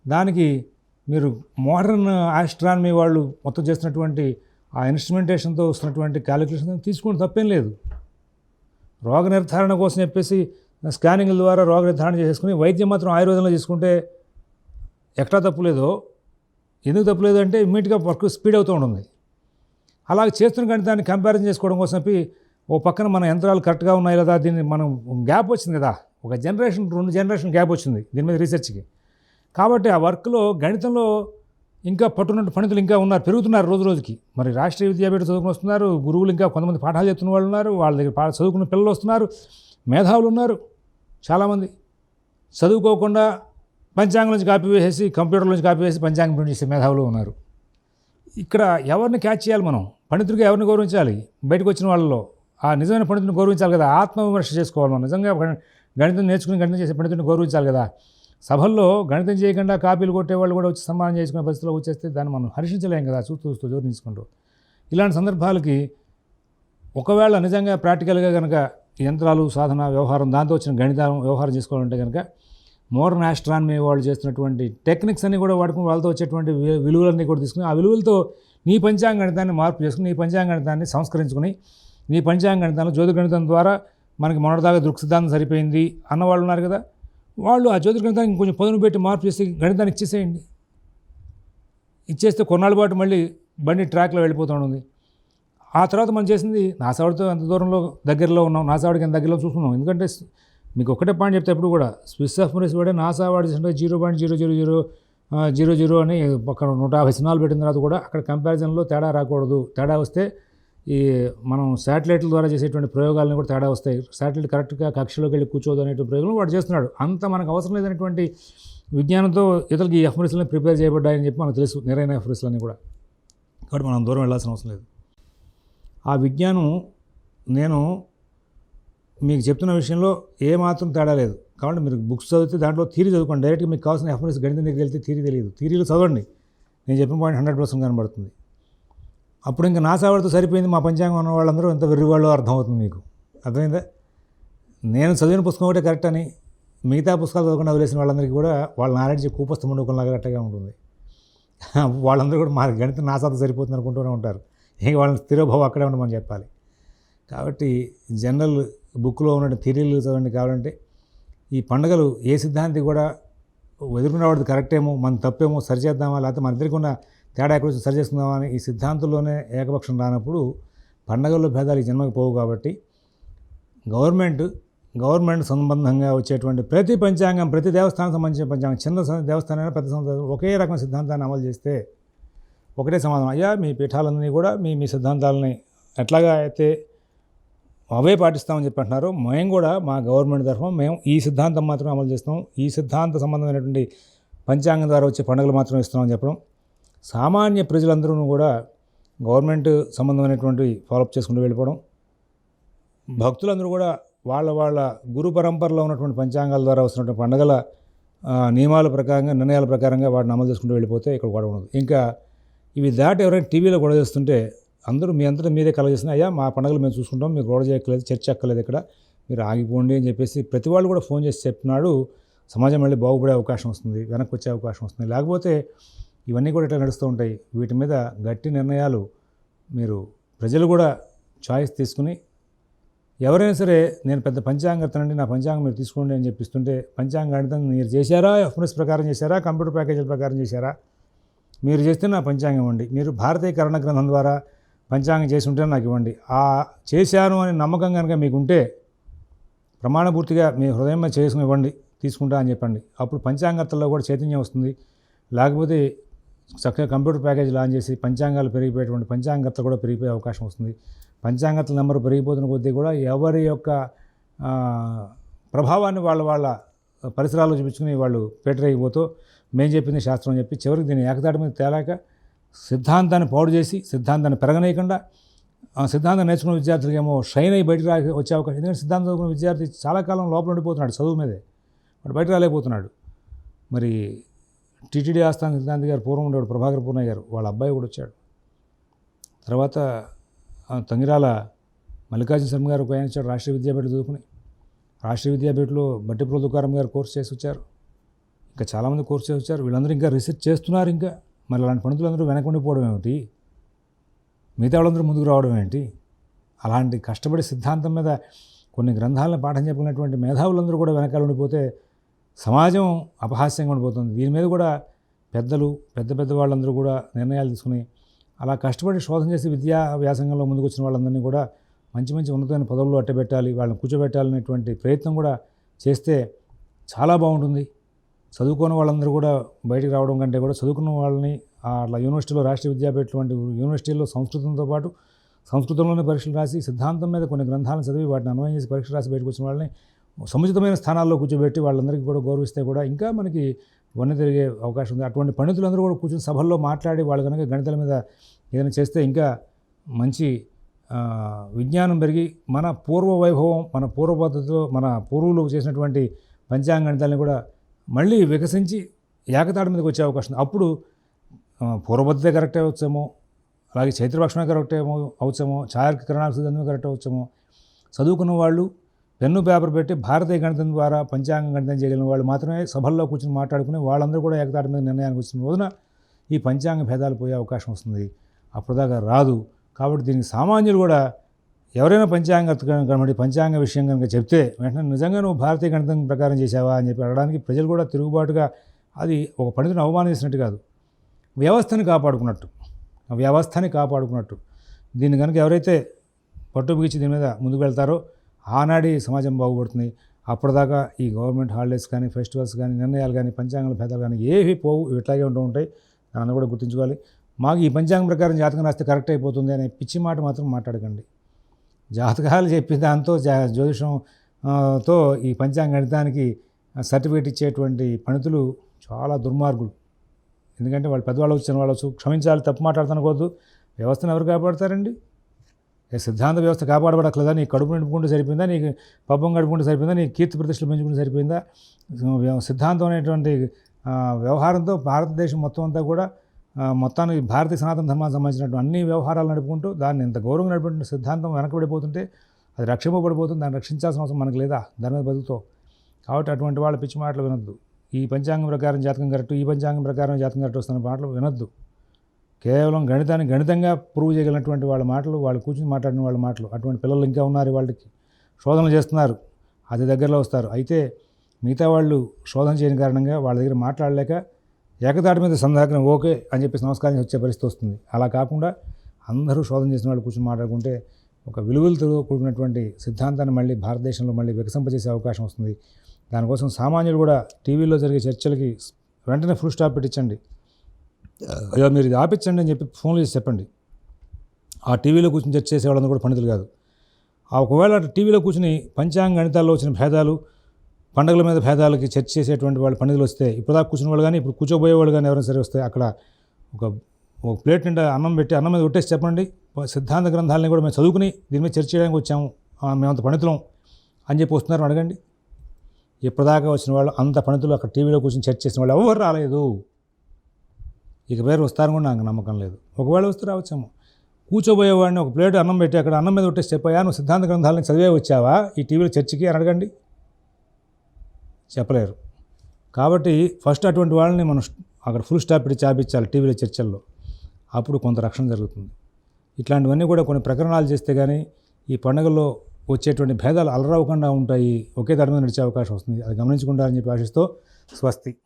దానికి మీరు మోడర్న్ ఆస్ట్రానమీ వాళ్ళు మొత్తం చేసినటువంటి ఆ ఇన్స్ట్రుమెంటేషన్తో వస్తున్నటువంటి క్యాలిక్యులేషన్ తీసుకోండి తప్పేం లేదు. రోగ నిర్ధారణ కోసం చెప్పేసి స్కానింగ్ల ద్వారా రోగ నిర్ధారణ చేసుకుని వైద్యం మాత్రం ఆయుర్వేదంలో తీసుకుంటే ఎక్కడా తప్పులేదో ఎందుకు తప్పులేదు అంటే ఇమ్మీడియట్గా వర్క్ స్పీడ్ అవుతూ ఉంటుంది. అలాగే చేస్తున్న గణితాన్ని కంపారిజన్ చేసుకోవడం కోసం చెప్పి ఓ పక్కన మన యంత్రాలు కరెక్ట్గా ఉన్నాయి కదా దీన్ని మనం గ్యాప్ వచ్చింది కదా ఒక జనరేషన్ రెండు జనరేషన్ గ్యాప్ వచ్చింది దీని మీద రీసెర్చ్కి. కాబట్టి ఆ వర్క్లో గణితంలో ఇంకా పట్టున్నట్టు పండితులు ఇంకా ఉన్నారు పెరుగుతున్నారు రోజు రోజుకి. మరి రాష్ట్రీయ విద్యాపీఠ చదువుకుని వస్తున్నారు గురువులు ఇంకా కొంతమంది పాఠాలు చెప్తున్న వాళ్ళు ఉన్నారు వాళ్ళ దగ్గర పాఠ చదువుకున్న పిల్లలు వస్తున్నారు మేధావులు ఉన్నారు చాలామంది. చదువుకోకుండా పంచాంగం నుంచి కాపీ వేసేసి కంప్యూటర్ నుంచి కాపీ వేసి పంచాంగం ప్రింట్ చేసే మేధావులు ఉన్నారు. ఇక్కడ ఎవరిని క్యాచ్ చేయాలి మనం? పండితుడికి ఎవరిని గౌరవించాలి? బయటకు వచ్చిన వాళ్ళలో ఆ నిజమైన పండితుని గౌరవించాలి కదా? ఆత్మవిమర్శ చేసుకోవాలి మనం. నిజంగా గణితం నేర్చుకుని గణితం చేసే పండితుడిని గౌరవించాలి కదా? సభల్లో గణితం చేయకుండా కాపీలు కొట్టేవాళ్ళు కూడా వచ్చి సన్మానం చేసుకునే పరిస్థితిలో వచ్చేస్తే దాన్ని మనం హర్షించలేం కదా? చూస్తూ చూస్తూ జోరించుకుంటూ ఇలాంటి సందర్భాలకి ఒకవేళ నిజంగా ప్రాక్టికల్గా కనుక యంత్రాలు సాధన వ్యవహారం దాంతో వచ్చిన గణితం వ్యవహారం చేసుకోవాలంటే కనుక మోడర్న్ ఆస్ట్రానమీ వాళ్ళు చేస్తున్నటువంటి టెక్నిక్స్ అన్ని కూడా వాడుకుని వాళ్ళతో వచ్చేటువంటి విలువలన్నీ కూడా తీసుకుని ఆ విలువలతో నీ పంచాంగ గణితాన్ని మార్పు చేసుకుని నీ పంచాంగ గణితాన్ని సంస్కరించుకుని నీ పంచాంగ గణితాన్ని జ్యోతిర్గణితం ద్వారా మనకి మొన్నటిదాకా దృక్సిద్ధాంతం సరిపోయింది అన్న వాళ్ళు ఉన్నారు కదా. వాళ్ళు ఆ జ్యోతిర్గణితానికి కొంచెం పదును పెట్టి మార్పు చేసి గణితాన్ని ఇచ్చేసేయండి. ఇచ్చేస్తే కొన్నాళ్ళ పాటు మళ్ళీ బండి ట్రాక్లో వెళ్ళిపోతుంది ఆ తర్వాత మనం చేసింది నాసావాడితో అంత దూరంలో దగ్గరలో ఉన్నాం నాసావాడికి ఎంత దగ్గరలో చూసుకున్నాం. ఎందుకంటే మీకు ఒకటే పాయింట్ చెప్తే ఎప్పుడు కూడా. స్విస్ ఆఫ్ మరీస్ వాడే నాసావాడి zero point zero zero zero zero zero అని పక్కన నూట యాభై సినిమాలు పెట్టిన తర్వాత కూడా అక్కడ కంపారిజన్లో తేడా రాకూడదు. తేడా వస్తే ఈ మనం శాటిలైట్ల ద్వారా చేసేటువంటి ప్రయోగాలను కూడా తేడా వస్తాయి. శాటిలైట్ కరెక్ట్గా కక్షలోకి వెళ్ళి కూర్చోదు అనేటువంటి ప్రయోగం వాడు చేస్తున్నాడు. అంత మనకు అవసరం లేదనేటువంటి విజ్ఞానంతో ఇతరులకి ఈ ఎఫ్ఎస్లని ప్రిపేర్ చేయబడ్డాయని చెప్పి మనకు తెలుసు. నిరైన ఎఫ్ఎస్లని కూడా. కాబట్టి మనం దూరం వెళ్ళాల్సిన అవసరం లేదు. ఆ విజ్ఞానం నేను మీకు చెప్తున్న విషయంలో ఏ మాత్రం తేడా లేదు. కాబట్టి మీరు బుక్స్ చదివితే దాంట్లో థీరీ చదువుకోండి. డైరెక్ట్గా మీకు కావాల్సిన ఎఫ్ఎస్ గణితం దగ్గరికి వెళ్తే థీరీ తెలియదు. థీరీలో చదవండి. నేను చెప్పిన పాయింట్ హండ్రెడ్ పర్సెంట్ కనబడుతుంది. అప్పుడు ఇంకా నా సావాడితో సరిపోయింది. మా పంచాంగం ఉన్న వాళ్ళందరూ ఎంత వెర్రివాళ్ళు అర్థమవుతుంది మీకు. అర్థమైందా? నేను చదివిన పుస్తకం ఒకటే కరెక్ట్ అని మిగతా పుస్తకాలు చదవకుండా వదిలేసిన వాళ్ళందరికీ కూడా వాళ్ళ నాలెడ్జ్ కూపస్థం వండుకునేలాగా కరెక్ట్గా ఉంటుంది. *laughs* వాళ్ళందరూ కూడా మా గణితం నా సాత సరిపోతుంది అనుకుంటూనే ఉంటారు. ఇంక వాళ్ళని స్థిరోభావం అక్కడే ఉండమని చెప్పాలి. కాబట్టి జనరల్ బుక్లో ఉన్న థిరీలు చదవండి కావాలంటే ఈ పండుగలు ఏ సిద్ధాంతి కూడా ఎదుర్కొనేవాడిది కరెక్టేమో మన తప్పేమో సరిచేద్దామా లేకపోతే మన ఇద్దరికి ఉన్న తేడా ఎక్కడ వచ్చి సరి అని ఈ సిద్ధాంతంలోనే ఏకపక్షం రానప్పుడు పండగల్లో భేదాలు ఈ జన్మకి పోవు కాబట్టి గవర్నమెంట్ గవర్నమెంట్ సంబంధంగా వచ్చేటువంటి ప్రతి పంచాంగం ప్రతి దేవస్థానం సంబంధించిన పంచాంగం చిన్న స- దేవస్థానమైనా పెద్ద సంస్థ ఒకే రకమైన సిద్ధాంతాన్ని అమలు చేస్తే ఒకటే సమాధానం. అయ్యా మీ పీఠాలన్నీ కూడా మీ మీ సిద్ధాంతాలని ఎట్లాగా అయితే అవే పాటిస్తామని చెప్పి అంటున్నారు. మేము కూడా మా గవర్నమెంట్ తరఫున మేము ఈ సిద్ధాంతం మాత్రం అమలు చేస్తాం ఈ సిద్ధాంత సంబంధమైనటువంటి పంచాంగం ద్వారా వచ్చే పండుగలు మాత్రం ఇస్తామని చెప్పడం. సామాన్య ప్రజలందరూ కూడా గవర్నమెంట్ సంబంధమైనటువంటి ఫాలోఅప్ చేసుకుంటూ వెళ్ళిపోవడం. భక్తులందరూ కూడా వాళ్ళ వాళ్ళ గురు పరంపరలో ఉన్నటువంటి పంచాంగాల ద్వారా వస్తున్నటువంటి పండుగల నియమాల ప్రకారంగా నిర్ణయాల ప్రకారంగా వాటిని అమలు చేసుకుంటూ వెళ్ళిపోతే ఇక్కడ గొడవ ఉండదు. ఇంకా ఇవి దాటి ఎవరైనా టీవీలో గొడవ చేస్తుంటే అందరూ మీ అంతటా మీరే కలగ చేసిన అయ్యా మా పండుగలు మేము చూసుకుంటాం మీరు రోడ్ చేయక్కలేదు చర్చ ఎక్కలేదు ఇక్కడ మీరు ఆగిపోండి అని చెప్పేసి ప్రతి వాళ్ళు కూడా ఫోన్ చేసి చెప్తున్నాడు సమాజం మళ్ళీ బాగుపడే అవకాశం వస్తుంది వెనక్కి వచ్చే అవకాశం వస్తుంది. లేకపోతే ఇవన్నీ కూడా ఇట్లా నడుస్తూ ఉంటాయి. వీటి మీద గట్టి నిర్ణయాలు మీరు ప్రజలు కూడా చాయిస్ తీసుకుని ఎవరైనా సరే నేను పెద్ద పంచాంగతనండి నా పంచాంగం మీరు తీసుకోండి అని చెప్పిస్తుంటే పంచాంగ గణితం మీరు చేశారా? ఎఫ్ఎస్ ప్రకారం చేశారా? కంప్యూటర్ ప్యాకేజీల ప్రకారం చేశారా? మీరు చేస్తే నా పంచాంగం అండి. మీరు భారతీయ కరణ గ్రంథం ద్వారా పంచాంగం చేసి ఉంటే నాకు ఇవ్వండి. ఆ చేశాను అనే నమ్మకం కనుక మీకు ఉంటే ప్రమాణపూర్తిగా మీ హృదయం మీద చేసుకుని ఇవ్వండి తీసుకుంటా అని చెప్పండి. అప్పుడు పంచాంగతల్లో కూడా చైతన్యం వస్తుంది. లేకపోతే చక్కగా కంప్యూటర్ ప్యాకేజ్ లాంచ్ చేసి పంచాంగాలు పెరిగిపోయేటువంటి పంచాంగతలు కూడా పెరిగిపోయే అవకాశం వస్తుంది. పంచాంగతల నెంబర్ పెరిగిపోతున్న కొద్దీ కూడా ఎవరి యొక్క ప్రభావాన్ని వాళ్ళ వాళ్ళ పరిసరాల్లో చూపించుకుని వాళ్ళు పెట్టరైపోతూ మేము చెప్పింది శాస్త్రం అని చెప్పి చివరికి దీన్ని ఏకతాటి మీద తేలాక సిద్ధాంతాన్ని పాడు చేసి సిద్ధాంతాన్ని పెరగనీయకుండా ఆ సిద్ధాంతం నేర్చుకున్న విద్యార్థులకి ఏమో షైన్ అయ్యి బయటకు రా వచ్చే అవకాశం ఎందుకంటే సిద్ధాంతం చదువుకున్న విద్యార్థి చాలా కాలం లోపల ఉండిపోతున్నాడు చదువు మీదే. వాడు బయట రాలేకపోతున్నాడు. మరి టీటీడీ ఆస్థాన సిద్ధాంతి గారు పూర్వం ఉండేవాడు ప్రభాకర్ పూర్ణయ్య గారు. వాళ్ళ అబ్బాయి కూడా వచ్చాడు. తర్వాత తంగిరాల మల్లికార్జున శర్మ గారు ప్రయాణించాడు రాష్ట్రీయ విద్యాపీఠ చదువుకుని. రాష్ట్రీయ విద్యాపీఠలో బట్టిప్రో దుకారం గారు కోర్సు చేసి వచ్చారు. ఇంకా చాలామంది కోర్సు చేసి వచ్చారు. వీళ్ళందరూ ఇంకా రీసెర్చ్ చేస్తున్నారు ఇంకా. మరి అలాంటి పండితులందరూ వెనకుండిపోవడం ఏమిటి? మిగతా వాళ్ళందరూ ముందుకు రావడం ఏంటి? అలాంటి కష్టపడి సిద్ధాంతం మీద కొన్ని గ్రంథాలను పాఠం చెప్పినటువంటి మేధావులందరూ కూడా వెనకాల ఉండిపోతే సమాజం అపహాస్యంగా ఉండిపోతుంది. దీని మీద కూడా పెద్దలు పెద్ద పెద్ద వాళ్ళందరూ కూడా నిర్ణయాలు తీసుకుని అలా కష్టపడి శోధన చేసి విద్యా వ్యాసంగంలో ముందుకు వచ్చిన వాళ్ళందరినీ కూడా మంచి మంచి ఉన్నతమైన పదవుల్లో అట్టబెట్టాలి వాళ్ళని కూర్చోబెట్టాలనేటువంటి ప్రయత్నం కూడా చేస్తే చాలా బాగుంటుంది. చదువుకున్న వాళ్ళందరూ కూడా బయటికి రావడం కంటే కూడా చదువుకున్న వాళ్ళని అట్లా యూనివర్సిటీలో రాష్ట్రీయ విద్యాపీఠ వంటి యూనివర్సిటీల్లో సంస్కృతంతో పాటు సంస్కృతంలోనే పరీక్షలు రాసి సిద్ధాంతం మీద కొన్ని గ్రంథాలను చదివి వాటిని అన్వయం చేసి పరీక్షలు రాసి బయటకు వచ్చిన వాళ్ళని సముచితమైన స్థానాల్లో కూర్చోబెట్టి వాళ్ళందరికీ కూడా గౌరవిస్తే కూడా ఇంకా మనకి వన్న తిరిగే అవకాశం ఉంది. అటువంటి పండితులందరూ కూడా కూర్చొని సభల్లో మాట్లాడి వాళ్ళు కనుక గణితాల మీద ఏదైనా చేస్తే ఇంకా మంచి విజ్ఞానం పెరిగి మన పూర్వ వైభవం మన పూర్వ పద్ధతిలో మన పూర్వులు చేసినటువంటి పంచాంగ గణితాలను కూడా మళ్ళీ వికసించి ఏకతాటి మీదకి వచ్చే అవకాశం అప్పుడు ఆ, కరెక్ట్ అవచ్చేమో అలాగే చైత్రపక్షమే కరెక్ట్ ఏమో అవచ్చేమో ఛాయర్కి కిరణాలకు సిద్ధాంతం కరెక్ట్ అవచ్చేమో చదువుకున్న వాళ్ళు పెన్ను పేపర్ పెట్టి భారతీయ గణితం ద్వారా పంచాంగ గణితం చేయగలిగిన వాళ్ళు మాత్రమే సభల్లో కూర్చొని మాట్లాడుకుని వాళ్ళందరూ కూడా ఏకతాటి మీద నిర్ణయానికి వచ్చిన రోజున ఈ పంచాంగ భేదాలు పోయే అవకాశం వస్తుంది. అప్పటిదాకా రాదు. కాబట్టి దీనికి సామాన్యులు కూడా ఎవరైనా పంచాంగ కనబడి పంచాంగ విషయం కనుక చెప్తే వెంటనే నిజంగా నువ్వు భారతీయ గణితం ప్రకారం చేశావా అని చెప్పి అడగడానికి ప్రజలు కూడా తిరుగుబాటుగా అది ఒక పండితుని అవమానించినట్టు కాదు. వ్యవస్థని కాపాడుకున్నట్టు. వ్యవస్థని కాపాడుకున్నట్టు. దీన్ని కనుక ఎవరైతే పట్టు బిగించి దీని మీద ముందుకు వెళ్తారో ఆనాడి సమాజం బాగుపడుతుంది. అప్పటిదాకా ఈ గవర్నమెంట్ హాలిడేస్ కానీ ఫెస్టివల్స్ కానీ నిర్ణయాలు కానీ పంచాంగాల భేదాలు కానీ ఏవి పోవు ఇట్లాగే ఉంటూ ఉంటాయి. దాన్ని కూడా గుర్తుంచుకోవాలి. మాకు ఈ పంచాంగం ప్రకారం జాతకం రాస్తే కరెక్ట్ అయిపోతుంది అనే పిచ్చి మాట మాత్రం మాట్లాడకండి. జాతకాలు చెప్పి దాంతో జా- జ్యోతిషం తో ఈ పంచాంగ గణితానికి సర్టిఫికేట్ ఇచ్చేటువంటి పండితులు చాలా దుర్మార్గులు. ఎందుకంటే వాళ్ళు పెద్దవాళ్ళు వచ్చిన వాళ్ళు క్షమించాలి తప్పు మాట్లాడుతునకూడదు వ్యవస్థను ఎవరు కాపాడతారండి? సిద్ధాంత వ్యవస్థ కాపాడబడట్లేదా? నీ కడుపు నింపుకుంటే సరిపోయిందా? నీకు పబ్బం గడుపుకుంటే సరిపోయిందా? నీ కీర్తి ప్రతిష్టలు పెంచుకుంటే సరిపోయిందా? సిద్ధాంతం అనేటువంటి వ్యవహారంతో భారతదేశం మొత్తం అంతా కూడా మొత్తానికి భారతీయ సనాతన ధర్మానికి సంబంధించినటువంటి అన్ని వ్యవహారాలు నడుపుకుంటూ దాన్ని ఇంత గౌరవంగా నడిపే సిద్ధాంతం వెనకబడిపోతుంటే అది రక్షింపబడిపోతుంది దాన్ని రక్షించాల్సిన అవసరం మనకు లేదా? దాని మీద బతుకుతో. కాబట్టి అటువంటి వాళ్ళ పిచ్చి మాటలు వినొద్దు. ఈ పంచాంగం ప్రకారం జాతకం కరెక్ట్ ఈ పంచాంగం ప్రకారం జాతకం కరెక్ట్ వస్తున్న మాటలు వినొద్దు. కేవలం గణితాన్ని గణితంగా ప్రూవ్ చేయగలిగినటువంటి వాళ్ళ మాటలు వాళ్ళు కూర్చుని మాట్లాడిన వాళ్ళ మాటలు అటువంటి పిల్లలు ఇంకా ఉన్నారు వాళ్ళకి. శోధనలు చేస్తున్నారు. అది దగ్గరలో వస్తారు. అయితే మిగతా వాళ్ళు శోధన చేయని కారణంగా వాళ్ళ దగ్గర మాట్లాడలేక ఏకతాటి మీద సందాకరం ఓకే అని చెప్పేసి నమస్కారం వచ్చే పరిస్థితి వస్తుంది. అలా కాకుండా అందరూ శోధన చేసిన వాళ్ళు కూర్చొని మాట్లాడుకుంటే ఒక విలువలతో కూడినటువంటి సిద్ధాంతాన్ని మళ్ళీ భారతదేశంలో మళ్ళీ వికసింపజేసే అవకాశం వస్తుంది. దానికోసం సామాన్యులు కూడా టీవీలో జరిగే చర్చలకి వెంటనే ఫుల్ స్టాప్ పెట్టించండి. అయ్యో మీరు ఇది ఆపించండి అని చెప్పి ఫోన్లు చేసి చెప్పండి. ఆ టీవీలో కూర్చొని చర్చ చేసే వాళ్ళందరూ కూడా పండితులు కాదు. ఆ ఒకవేళ టీవీలో కూర్చుని పంచాంగ గణితాల్లో వచ్చిన భేదాలు పండుగల మీద భేదాలకి చర్చ చేసేటువంటి వాళ్ళు పండుగలు వస్తే ఇప్పుడు దాకా కూర్చున్న వాళ్ళు కానీ ఇప్పుడు కూర్చోబోయేవాళ్ళు కానీ ఎవరైనా సరే వస్తే అక్కడ ఒక ఒక ప్లేట్ నిండా అన్నం పెట్టి అన్నం మీద కొట్టేసి చెప్పండి సిద్ధాంత గ్రంథాలని కూడా మేము చదువుకుని దీని మీద చర్చ చేయడానికి వచ్చాము. మేమంత పండితులం అని చెప్పి వస్తున్నారు అడగండి. ఇప్పటిదాకా వచ్చిన వాళ్ళు అంత పండితులు అక్కడ టీవీలో కూర్చొని చర్చ చేసిన వాళ్ళు ఎవరు రాలేదు. ఇక పేరు వస్తారని కూడా నాకు నమ్మకం లేదు. ఒకవేళ వస్తే రావచ్చాము. కూర్చోబోయేవాడిని ఒక ప్లేట్ అన్నం పెట్టి అక్కడ అన్నం మీద కొట్టేసి చెప్పాయా? నువ్వు సిద్ధాంత గ్రంథాలను చదివే వచ్చావా? ఈ టీవీలో చర్చకి అని అడగండి. చెప్పలేరు. కాబట్టి ఫస్ట్ అటువంటి వాళ్ళని మనం అక్కడ ఫుల్ స్టాప్ పెట్టి చాపించాలి టీవీలో చర్చల్లో. అప్పుడు కొంత రక్షణ జరుగుతుంది. ఇట్లాంటివన్నీ కూడా కొన్ని ప్రకరణాలు చేస్తే కానీ ఈ పండుగల్లో వచ్చేటువంటి భేదాలు అలరవకుండా ఉంటాయి. ఒకే దాని మీద నడిచే అవకాశం వస్తుంది. అది గమనించుకుంటారని చెప్పి ఆశిస్తూ స్వస్తి.